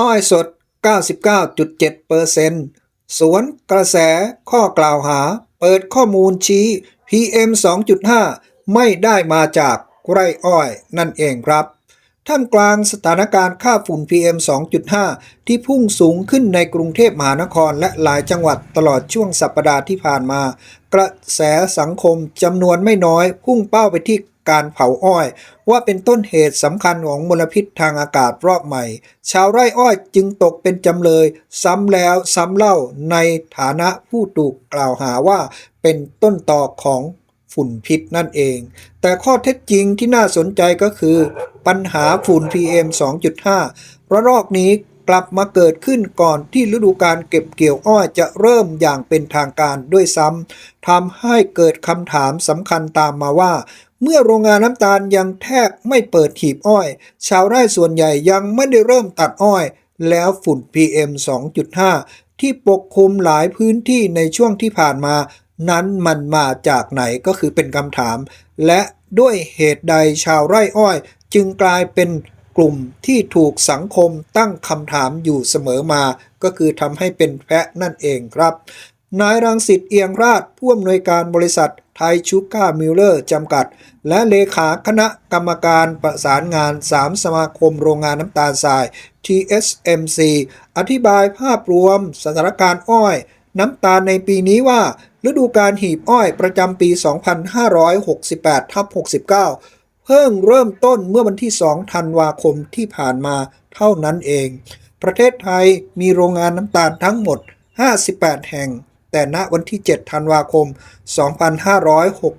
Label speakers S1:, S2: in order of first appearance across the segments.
S1: อ้อยสด 99.7%สวนกระแสข้อกล่าวหา เปิดข้อมูลชี้ PM 2.5 ไม่ได้มาจากไร่อ้อยนั่นเองครับ ท่ามกลางสถานการณ์ค่าฝุ่น PM 2.5 ที่พุ่งสูงขึ้นในกรุงเทพมหานครและหลายจังหวัดตลอดช่วงสัปดาห์ที่ผ่านมา กระแสสังคมจำนวนไม่น้อย พุ่งเป้าไปที่ การเผาอ้อย ว่าเป็นต้นเหตุสำคัญของมลพิษทางอากาศรอบใหม่ ชาวไร่อ้อยจึงตกเป็นจำเลย ซ้ำแล้วซ้ำเล่าในฐานะผู้ถูกกล่าวหาว่าเป็นต้นตอของฝุ่นพิษนั่นเอง แต่ข้อเท็จจริงที่น่าสนใจก็คือ ปัญหาฝุ่น PM 2.5 ระลอกนี้ กลับมาเกิดขึ้นก่อนที่ฤดูการเก็บเกี่ยวอ้อยจะเริ่มอย่างเป็นทางการด้วยซ้ำทำให้เกิดคำถามสำคัญตามมาว่า เมื่อโรงงานน้ำตาลยังแทบไม่เปิดหีบอ้อย ชาวไร่ส่วนใหญ่ยังไม่ได้เริ่มตัดอ้อย แล้วฝุ่น PM 2.5 ที่ปกคลุมหลายพื้นที่ในช่วงที่ผ่านมา นั้นมันมาจากไหนก็คือเป็นคำถาม และด้วยเหตุใดชาวไร่อ้อยจึงกลายเป็น กลุ่มที่ถูกสังคมตั้งคำถามอยู่เสมอมา ก็คือทำให้เป็นแพะนั่นเองครับ นายรังสิตเอียงราชผู้อำนวยการบริษัทไทยชูก้ามิลเลอร์จำกัด และเลขาคณะกรรมการประสานงาน 3 สมาคมโรงงานน้ำตาลทราย TSMC อธิบายภาพรวมสถานการณ์อ้อย น้ำตาลในปีนี้ว่า ฤดูการหีบอ้อยประจำปี 2568ทับ69 เพิ่งเริ่มต้นเมื่อวันที่ 2 ธันวาคมที่ผ่านมาเท่านั้นเอง ประเทศไทยมีโรงงานน้ำตาลทั้งหมด 58 แห่ง แต่ณวันที่ 7 ธันวาคม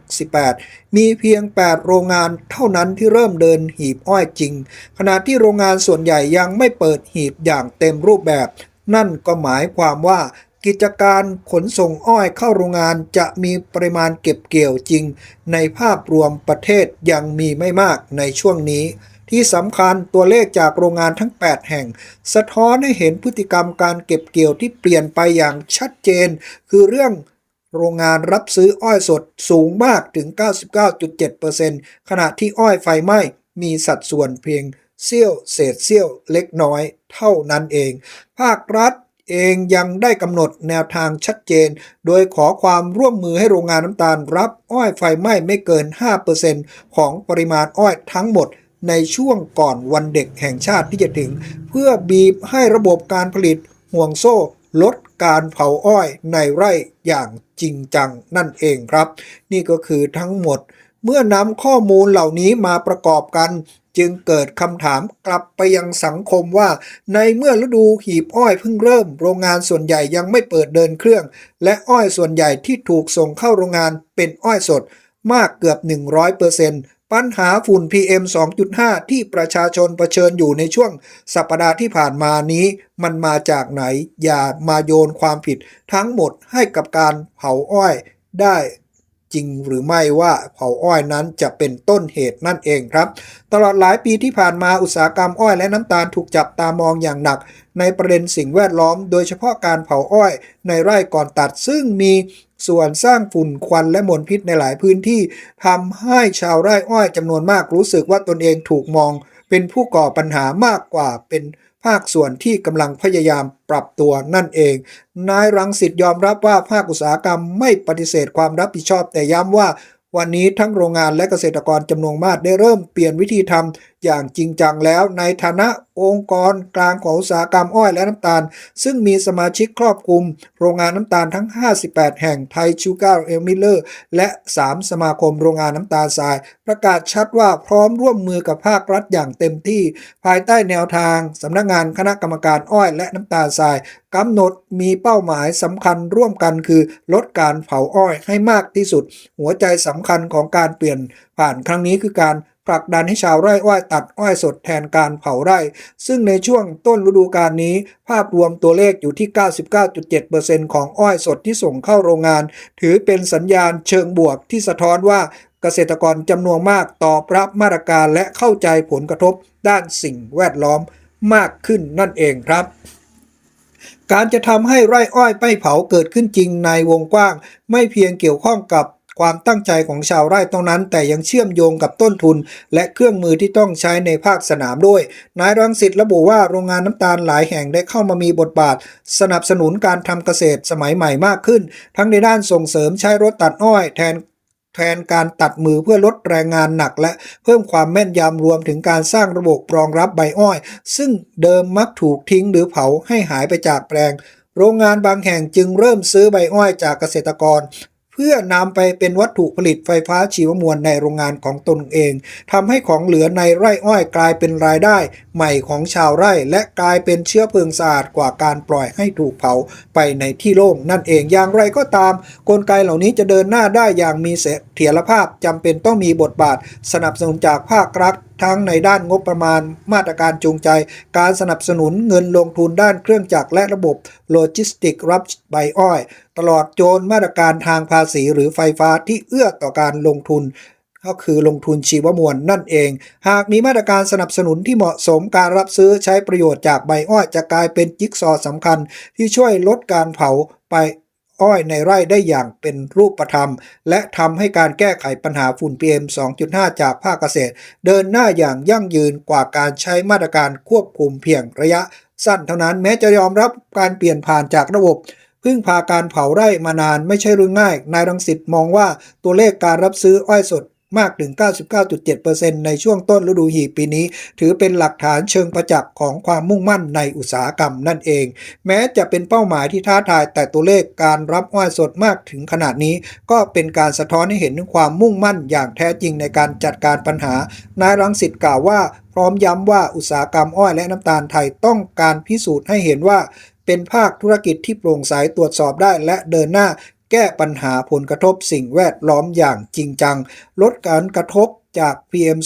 S1: 2568 มีเพียง 8 โรงงานเท่านั้นที่เริ่มเดินหีบอ้อยจริง ขณะที่โรงงานส่วนใหญ่ยังไม่เปิดหีบอย่างเต็มรูปแบบ นั่นก็หมายความว่า กิจการขนส่งอ้อยเข้าโรงงานจะมีปริมาณเก็บเกี่ยวจริง ในภาพรวมประเทศยังมีไม่มากในช่วงนี้ ที่สำคัญตัวเลขจากโรงงานทั้ง 8 แห่ง สะท้อนให้เห็นพฤติกรรมการเก็บเกี่ยวที่เปลี่ยนไปอย่างชัดเจน คือเรื่องโรงงานรับซื้ออ้อยสดสูงมากถึง 99.7%ขณะที่อ้อยไฟไหม้มีสัดส่วนเพียงเสี้ยวเศษเสี้ยวเล็กน้อยเท่านั้นเอง ภาครัฐ เองยังได้กำหนดแนวทางชัดเจน โดยขอความร่วมมือให้โรงงานน้ำตาลรับอ้อยไฟไหม้ไม่เกิน 5%ของปริมาณอ้อยทั้งหมดในช่วงก่อนวันเด็กแห่งชาติที่จะถึง เพื่อบีบให้ระบบการผลิตห่วงโซ่ลดการเผาอ้อยในไร่อย่างจริงจังนั่นเองครับ นี่ก็คือทั้งหมด เมื่อนำข้อมูลเหล่านี้มาประกอบกัน จึงเกิดคำถามกลับไปยังสังคมว่า ในเมื่อฤดูหีบอ้อยเพิ่งเริ่ม โรงงานส่วนใหญ่ยังไม่เปิดเดินเครื่อง และอ้อยส่วนใหญ่ที่ถูกส่งเข้าโรงงานเป็นอ้อยสด มากเกือบ 100%ปัญหาฝุ่น PM 2.5 ที่ประชาชนเผชิญอยู่ในช่วงสัปดาห์ที่ผ่านมานี้ มันมาจากไหน อย่ามาโยนความผิดทั้งหมดให้กับการเผาอ้อยได้ จริงหรือไม่ว่าเผาอ้อยนั้นจะเป็นต้นเหตุนั่นเองครับ ตลอดหลายปีที่ผ่านมาอุตสาหกรรมอ้อยและน้ำตาลถูกจับตามองอย่างหนัก ในประเด็นสิ่งแวดล้อม โดยเฉพาะการเผาอ้อย ในไร่ก่อนตัดซึ่งมีส่วนสร้างฝุ่นควันและมลพิษในหลายพื้นที่ทำให้ชาวไร่อ้อยจำนวนมากรู้สึกว่าตนเองถูกมอง เป็นผู้ก่อปัญหามากกว่าเป็นภาคส่วนที่กำลังพยายามปรับตัวนั่นเอง นายรังสิตยอมรับว่าภาคอุตสาหกรรมไม่ปฏิเสธความรับผิดชอบแต่ย้ำว่า วันนี้ทั้งโรงงานและเกษตรกรจำนวนมากได้เริ่มเปลี่ยนวิธีทำอย่างจริงจังแล้ว ในฐานะองค์กรกลางของอุตสาหกรรมอ้อยและน้ำตาล ซึ่งมีสมาชิกครอบคลุม โรงงานน้ำตาลทั้ง 58 แห่งไทยชูการ์เอลมิเลอร์ และ 3 สมาคมโรงงานน้ำตาลทราย ประกาศชัดว่าพร้อมร่วมมือกับภาครัฐอย่างเต็มที่ ภายใต้แนวทางสำนักงานคณะกรรมการอ้อยและน้ำตาลทราย กำหนดมีเป้าหมายสำคัญร่วมกันคือลดการเผาอ้อยให้มากที่สุด หัวใจสำคัญของการเปลี่ยนผ่านครั้งนี้คือการผลักดันให้ชาวไร่อ้อยตัดอ้อยสดแทนการเผาไร่ ซึ่งในช่วงต้นฤดูกาลนี้ ภาพรวมตัวเลขอยู่ที่ 99.7%ของอ้อยสดที่ส่งเข้าโรงงาน ถือเป็นสัญญาณเชิงบวกที่สะท้อนว่าเกษตรกรจำนวนมากตอบรับมาตรการและเข้าใจผลกระทบด้านสิ่งแวดล้อมมากขึ้นนั่นเองครับ การจะทำให้ไร่อ้อยไม่เผาเกิดขึ้นจริงในวงกว้าง ไม่เพียงเกี่ยวข้องกับความตั้งใจของชาวไร่ตรงนั้น แต่ยังเชื่อมโยงกับต้นทุน และเครื่องมือที่ต้องใช้ในภาคสนามด้วย นายรังสิตระบุว่าโรงงานน้ำตาลหลายแห่งได้เข้ามามีบทบาท สนับสนุนการทำเกษตรสมัยใหม่มากขึ้น ทั้งในด้านส่งเสริมใช้รถตัดอ้อยแทน แทนการตัดมือเพื่อลดแรงงานหนัก และเพิ่มความแม่นยำรวมถึงการสร้างระบบรองรับใบอ้อย ซึ่งเดิมมักถูกทิ้งหรือเผาให้หายไปจากแปลง โรงงานบางแห่งจึงเริ่มซื้อใบอ้อยจากเกษตรกร เพื่อนำไปเป็นวัตถุผลิตไฟฟ้าชีวมวลในโรงงานของตนเองทำให้ของเหลือในไร่อ้อยกลายเป็นรายได้ ใหม่ของชาวไร่และกลายเป็นเชื้อเพลิงสะอาดกว่าการปล่อยให้ถูกเผาไปในที่โล่งนั่นเองอย่างไรก็ตาม กลไกเหล่านี้จะเดินหน้าได้อย่างมีเสถียรภาพจำเป็นต้องมีบทบาทสนับสนุนจากภาครัฐทั้งในด้านงบประมาณ มาตรการจูงใจ การสนับสนุนเงินลงทุนด้านเครื่องจักรและระบบโลจิสติกรับใบอ้อย ตลอดโจนมาตรการทางภาษีหรือไฟฟ้าที่เอื้อต่อการลงทุนก็คือลงทุนชีวมวลนั่นเอง หากมีมาตรการสนับสนุนที่เหมาะสมการรับซื้อใช้ประโยชน์จากใบอ้อยจะกลายเป็นจิ๊กซอสำคัญที่ช่วยลดการเผาไป อ้อยในไร่ได้อย่างเป็นรูปธรรม และทำให้การแก้ไขปัญหาฝุ่น PM 2.5 จากภาคเกษตร เดินหน้าอย่างยั่งยืนกว่าการใช้มาตรการควบคุมเพียงระยะสั้นเท่านั้นแม้จะยอมรับการเปลี่ยนผ่านจากระบบพึ่งพาการเผาไร่มานานไม่ใช่เรื่องง่าย นายรังสิตมองว่าตัวเลขการรับซื้ออ้อยสด มากถึง 99.7%ในช่วงต้นฤดูหีบปีนี้ ถือเป็นหลักฐานเชิงประจักษ์ของความมุ่งมั่นในอุตสาหกรรมนั่นเอง แม้จะเป็นเป้าหมายที่ท้าทายแต่ตัวเลขการรับอ้อยสดมากถึงขนาดนี้ ก็เป็นการสะท้อนให้เห็นถึงความมุ่งมั่นอย่างแท้จริงในการจัดการปัญหานายรังสิตกล่าวว่าพร้อมย้ำว่าอุตสาหกรรมอ้อยและน้ำตาลไทยต้องการพิสูจน์ให้เห็นว่าเป็นภาคธุรกิจที่โปร่งใสตรวจสอบได้และเดินหน้า แก้ปัญหาผลกระทบสิ่งแวดล้อมอย่างจริงจัง ลดการกระทบจาก PM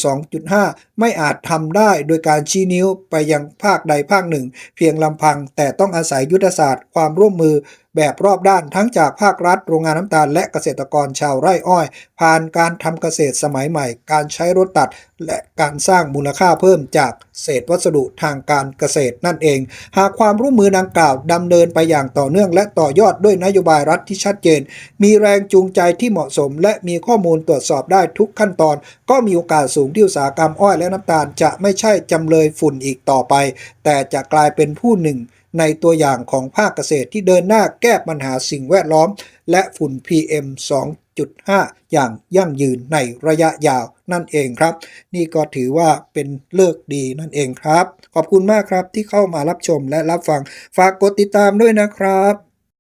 S1: 2.5 ไม่อาจทำได้โดยการชี้นิ้วไปยังภาคใดภาคหนึ่ง เพียงลำพังแต่ต้องอาศัยยุทธศาสตร์ความร่วมมือ แบบรอบด้านทั้งจากภาครัฐโรงงานน้ำตาลและเกษตรกรชาวไร่อ้อย ผ่านการทำเกษตรสมัยใหม่ การใช้รถตัด และการสร้างมูลค่าเพิ่มจากเศษวัสดุทางการเกษตรนั่นเอง หากความร่วมมือดังกล่าวดำเนินไปอย่างต่อเนื่องและต่อยอดด้วยนโยบายรัฐที่ชัดเจน มีแรงจูงใจที่เหมาะสม และมีข้อมูลตรวจสอบได้ทุกขั้นตอน ก็มีโอกาสสูงที่อุตสาหกรรมอ้อยและน้ำตาลจะไม่ใช่จำเลยฝุ่นอีกต่อไป แต่จะกลายเป็นผู้หนึ่ง ในตัวอย่างของภาคเกษตรที่เดินหน้าแก้ปัญหาสิ่งแวดล้อม และฝุ่น PM 2.5 อย่างยั่งยืนในระยะยาวนั่นเองครับ นี่ก็ถือว่าเป็นเลิกดีนั่นเองครับ ขอบคุณมากครับที่เข้ามารับชมและรับฟังฝากกดติดตามด้วยนะครับ